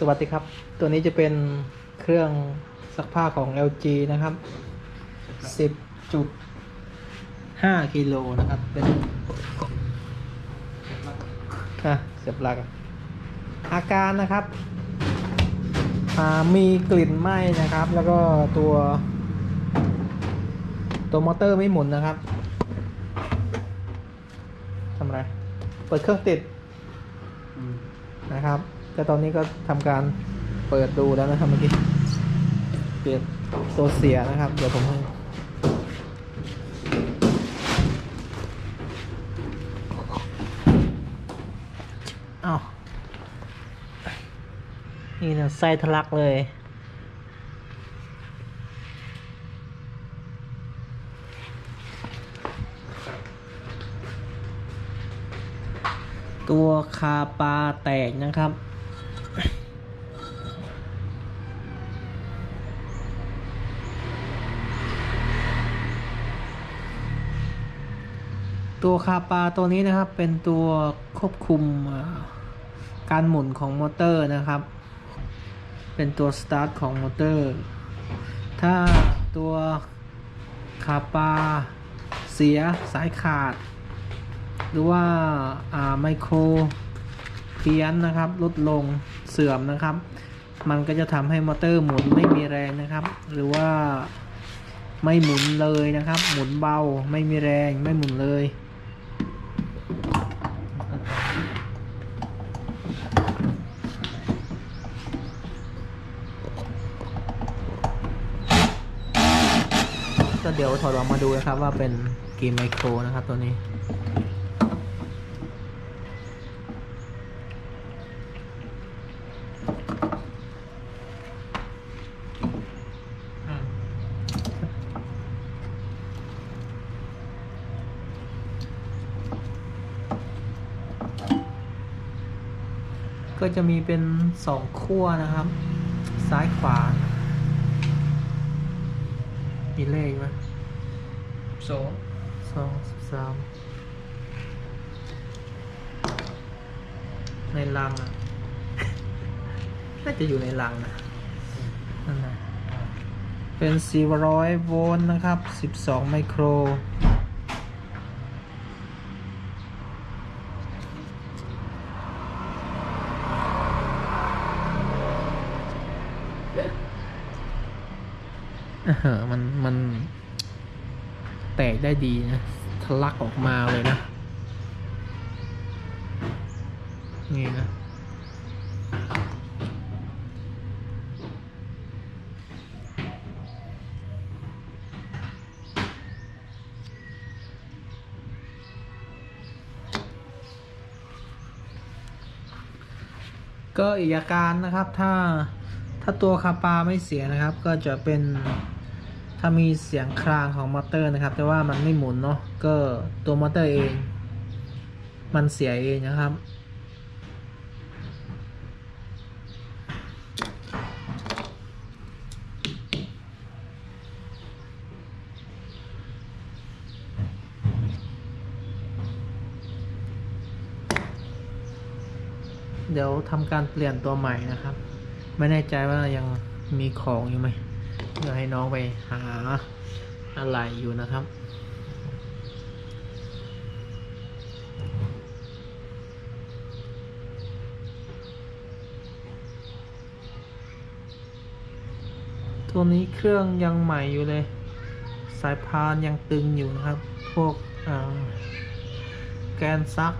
สวัสดีครับ ตัวนี้จะเป็นเครื่องซักผ้าของ LG นะครับ 10.5กิโลนะครับ เป็นอะเสียบปลักอาการนะครับอ่ามีกลิ่นไหม้นะครับ แล้วก็ตัว ตัวมอเตอร์ไม่หมุนนะครับทำอะไร เปิดเครื่องติดนะครับ แต่ตอนนี้ก็ทำการเปิดดูแล้วนะครับเมื่อกี้เปลี่ยนตัวเสียนะครับ เดี๋ยวผมให้อ้าวนี่นะไส้ทะลักเลยตัวคาปาแตกนะครับ ตัวคาปาตัวนี้นะครับเป็นตัวควบคุมการหมุนของมอเตอร์นะครับ เป็นตัวสตาร์ทของมอเตอร์ ถ้าตัวคาปาเสียสายขาด หรือว่าไมโครเพี้ยนนะครับ ลดลงเสื่อมนะครับ มันก็จะทำให้มอเตอร์หมุนไม่มีแรงนะครับ หรือว่าไม่หมุนเลยนะครับ หมุนเบา ไม่มีแรง ไม่หมุนเลย เดี๋ยวถอดออกมาดูนะครับว่าเป็นกี่ไมโครนะครับตัวนี้ก็จะมีเป็นสองขั้วนะครับ ซ้ายขวา มีเลขไหม สองสองสิบสามในรังอะ น่าจะอยู่ในรังนะนั่นนะเป็น 400 โวลต์นะครับ 12 ไมโครเออมัน มัน แตกได้ดีนะทะลักออกมาเลยนะ นี่นะก็อีกอาการนะครับถ้าถ้าตัวคาปาไม่เสียนะครับ ก็จะเป็น ถ้ามีเสียงครางของมอเตอร์นะครับ แต่ว่ามันไม่หมุนเนาะก็ตัวมอเตอร์เอง มันเสียเองนะครับ เดี๋ยวทำการเปลี่ยนตัวใหม่นะครับ ไม่แน่ใจว่ายังมีของอยู่ไหม เดี๋ยวให้น้องไปหาอะไรอยู่นะครับ ตัวนี้เครื่องยังใหม่อยู่เลย สายพานยังตึงอยู่นะครับ พวกแกนซัก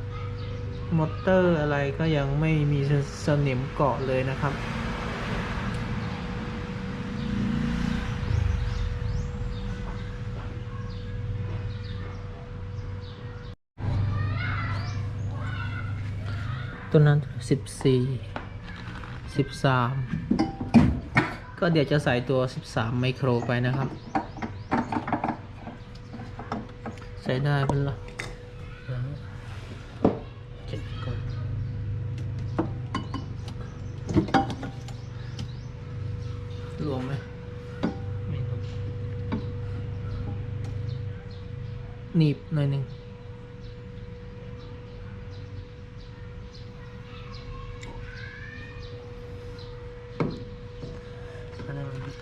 มอเตอร์อะไรก็ยังไม่มีสนิมเกาะเลยนะครับ ตัวนั้นสิบสี่สิบสามก็เดี๋ยวจะใส่ตัวสิบสามไมโครไปนะครับ ใส่ได้เป็นละเจ็ดก่อนรวมไหมไม่รู้หนีบหน่อยหนึ่ง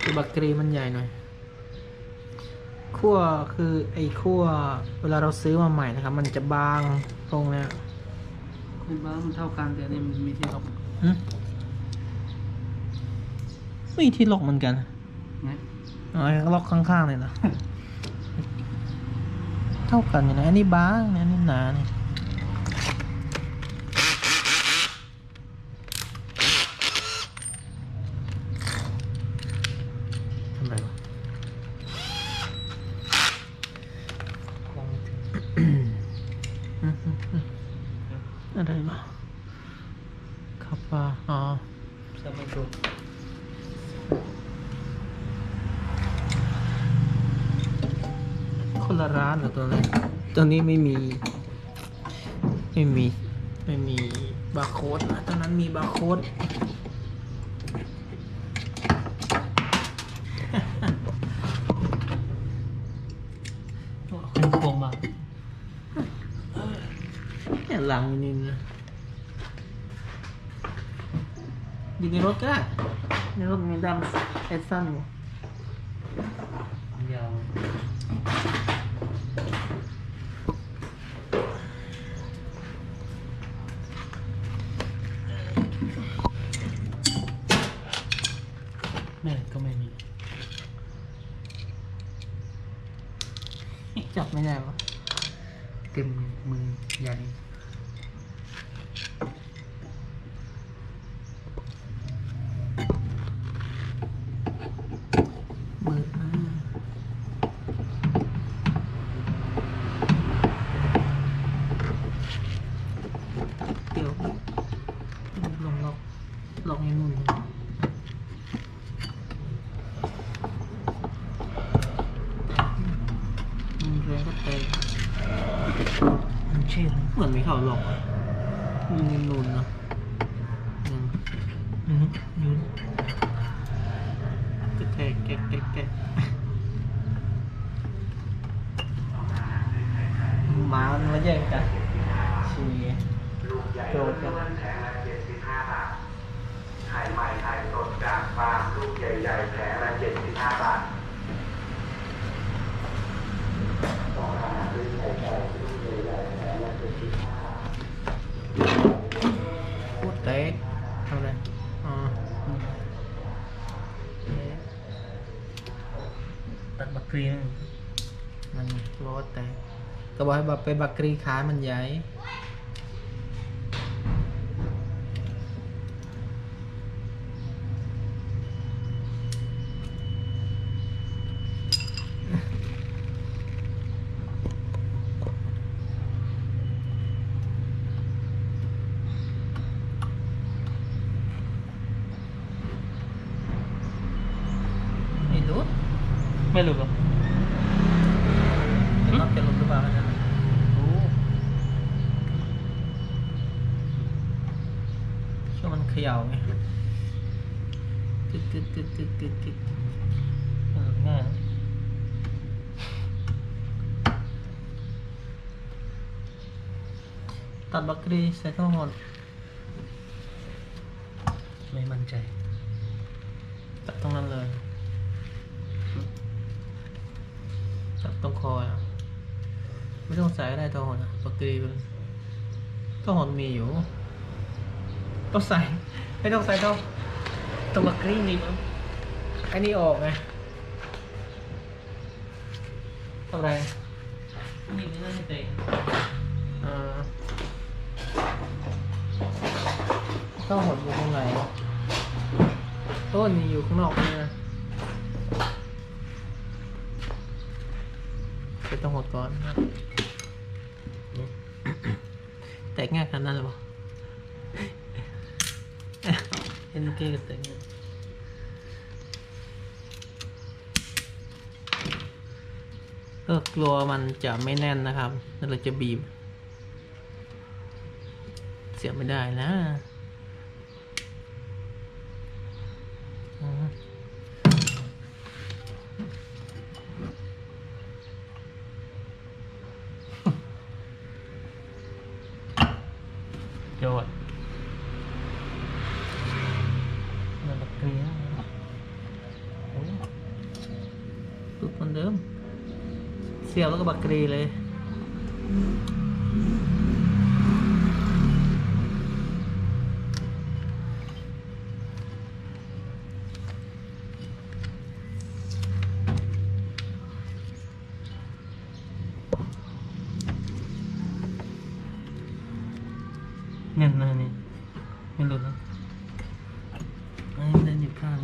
คือ บักกรีมันใหญ่หน่อยขั้วคือไอ้ขั้วเวลาเราซื้อมาใหม่นะครับ มันจะบางตรงเนี้ยเป็นบ้ามันเท่ากันแต่อันนี่มันมีที่ล็อกหึไม่มีที่ล็อกเหมือนกันนะอ๋อล็อกข้างๆเลยนะ เท่ากันอยู่นะอันนี้บางนะอันนี้หนาเนี่ยทำไรวะ ลองถึง อืมอืมอืมอะไรวะครับว่าอ๋อ สมัยก่อน คน ละร้านเหรอตัวนี้ตัวนี้ไม่มี ไม่มี ไม่มีบาร์โค้ดนะตอนนั้นมีบาร์โค้ดเป็นพวงมาเนี่ยหลังนี่นะอยู่ในรถก็ได้ในรถมีดำเอสซันอยู่ ยาว แม่ก็ไม่มี จับไม่ได้วะเต็มมือยัน มือมาเดี๋ยวลองล็อกล็อกในนู่นเลยมันแรงก็เตะ มัน เช่นเหมือนมีเขาล็อกมีนในนู่นเนอะอืม อืมยืน กระแทกแกะแกะแกะหมามันมาแย่งกันชีโจดกัน แผงละ75 บาท ไข่ใหม่ไข่สดจากฟาร์มลูกใหญ่ๆแผงละ75 บาทสองอาหารด้วยไข่ไก่ลูกใหญ่ๆแผงละ75 โคตรเตะทำอะไรอ๋อ ตัดบักกรีน มันโคตรเตะ ก็บอกให้แบบไปบักกรีขายมันใหญ่ไม่รู้ไม่รู้หรอก จะต้องจะลงหรือเปล่าอันนั้นน่ะ โอ้ ช่วงมันเขย่าไงตึ๊ ดตึ๊ดตึ๊ดตึ๊ดตึ๊ดตึ๊ดเออง่ายตัดบักรีใส่ข้าวหอดไม่มั่นใจ ตัดตรงนั้นเลย ตัดตรงคออะไม่ต้องใส่ก็ได้ตัวหอดอะบักรีมันตัวหอดมีอยู่ต้องใส่ไม่ต้องใส่ต้องตรงบักรีนี่มันไอ้นี่ออกไงทำไรนี่ไม่น่าจะเตะอ่าต้องหดอยู่ข้างในต้นนี่อยู่ข้างนอกนี่นะจะต้องหดก่อนนะแตกง่ายขนาดนั้นเลยปะเอ็นเกกับเตะเนี่ย ก็กลัวมันจะไม่แน่นนะครับนั่นเราจะบีบ เสียบไม่ได้นะอืม ยอดนั่นบักกรีนโอ้ เดิม เสียบแล้วก็บักกรีเลย เนี่ยนะนี่ไม่หลุดนะอันนี้ได้หยิบข้าง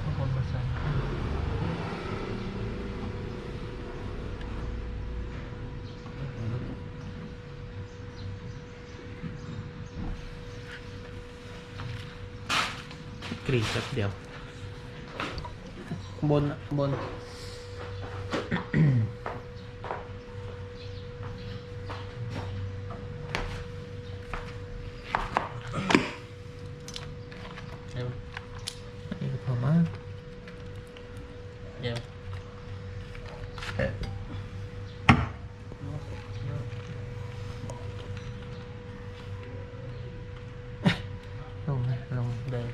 เอาคนมาใส่ กรีดแป๊บเดียว บนบน เดี๋ยว นี่ก็พอมาก เดี๋ยวลงนะลงเดิน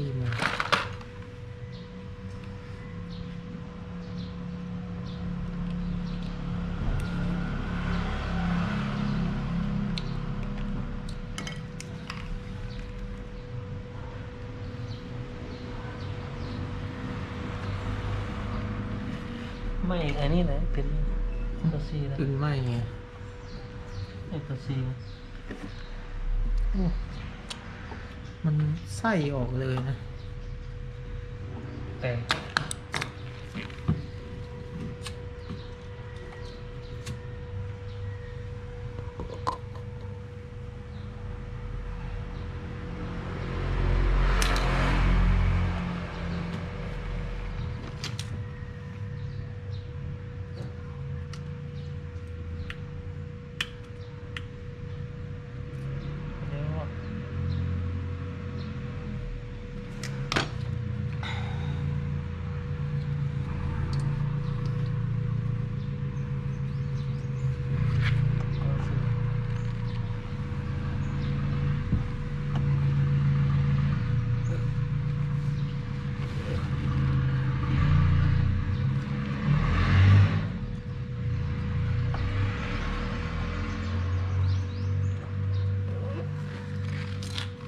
ชีมอไม่อันนี้นะเป็นตัวซีนะขึ้นไม่ไงไอ้ตัวซีนะโอ้ มันไส้ออกเลยนะ แต่ เดี๋ยว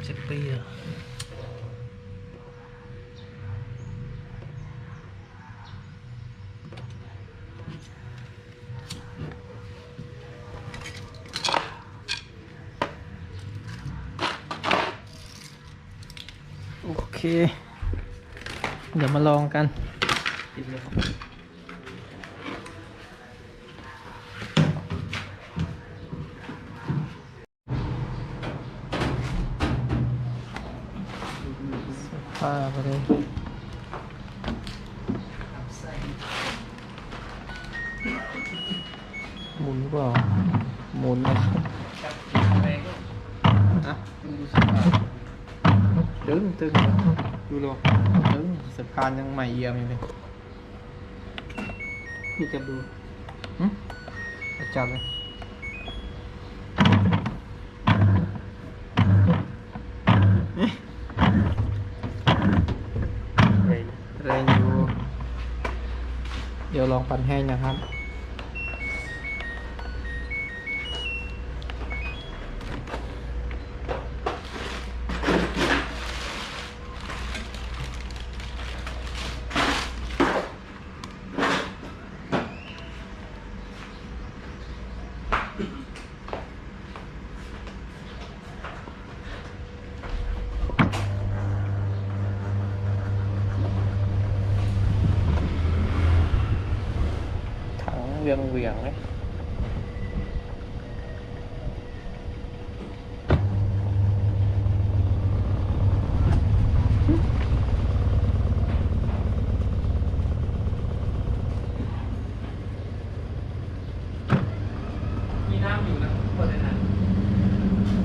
สิบปีอะ โอ เคเดี๋ยวมาลองกันติดเลยผ้าไปเลยหมุนเปล่าหมุนนะอะ ตึงตึงดูโลตึงสะพานยังใหม่เยี่ยมอยู่เลยนี่จะดูหึเอาจับเลยเลยแรงอยู่ เดี๋ยวลองปั่นแห้งนะครับ ถังเวียงเวียงๆเลยมีน้ำอยู่นะคนในนั้น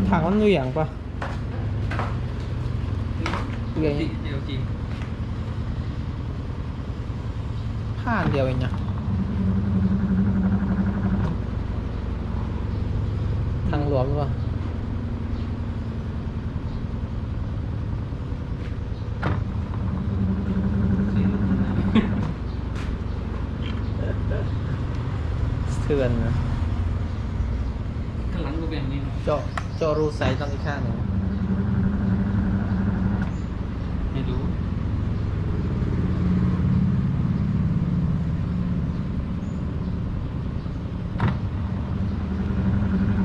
ถังมันเหวี่ยงปะเหวี่ยงเดียวจริงผ้าอันเดียวเองนะ วมหรือเปล่าเถื่อนนะข้างหลังก็แบบนี้เจาะเจาะรูใส่ต้องอีกข้างหนึ่ง ไม่รู้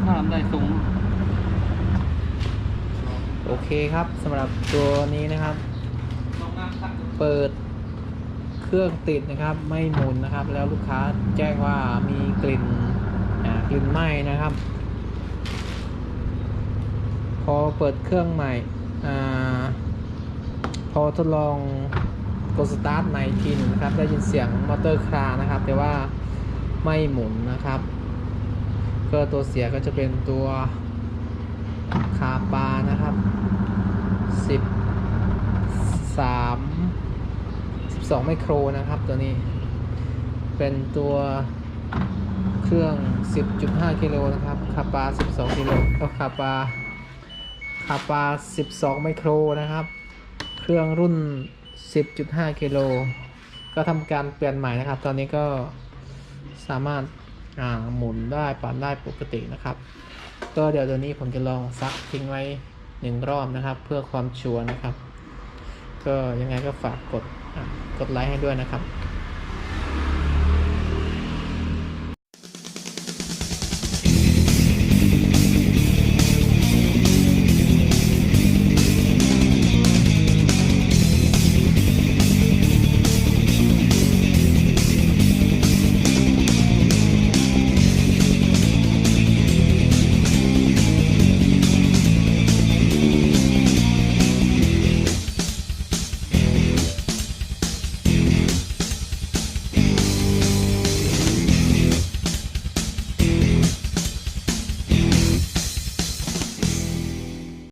ถ้าทำได้ทรง โอ เคครับสำหรับตัวนี้นะครับ เปิดเครื่องติดนะครับ ไม่หมุนนะครับ แล้วลูกค้าแจ้งว่ามีกลิ่นกลิ่นไหม้นะครับ พอเปิดเครื่องใหม่อพอทดลองกดสตาร์ทใหม่ทีนึงนะครับ ได้ยินเสียงมอเตอร์คลานะครับ แต่ว่าไม่หมุนนะครับ ก็ตัวเสียก็จะเป็นตัวคาปานะครับ 13 12ไมโครนะครับตัวนี้ เป็นตัวเครื่อง 10.5กิโลนะครับคาปา 12กิโลก็คาปาคาปา 12 ไมโครนะครับ เครื่องรุ่น 10.5กิโลก็ทำการเปลี่ยนใหม่นะครับ ตอนนี้ก็สามารถอ่าหมุนได้ปั่นได้ปกตินะครับ ก็เดี๋ยวตัวนี้ผมจะลองซักทิ้งไว้ หนึ่งรอบนะครับ เพื่อความชัวร์นะครับ ก็ยังไงก็ฝากกดกดไลค์ให้ด้วยนะครับ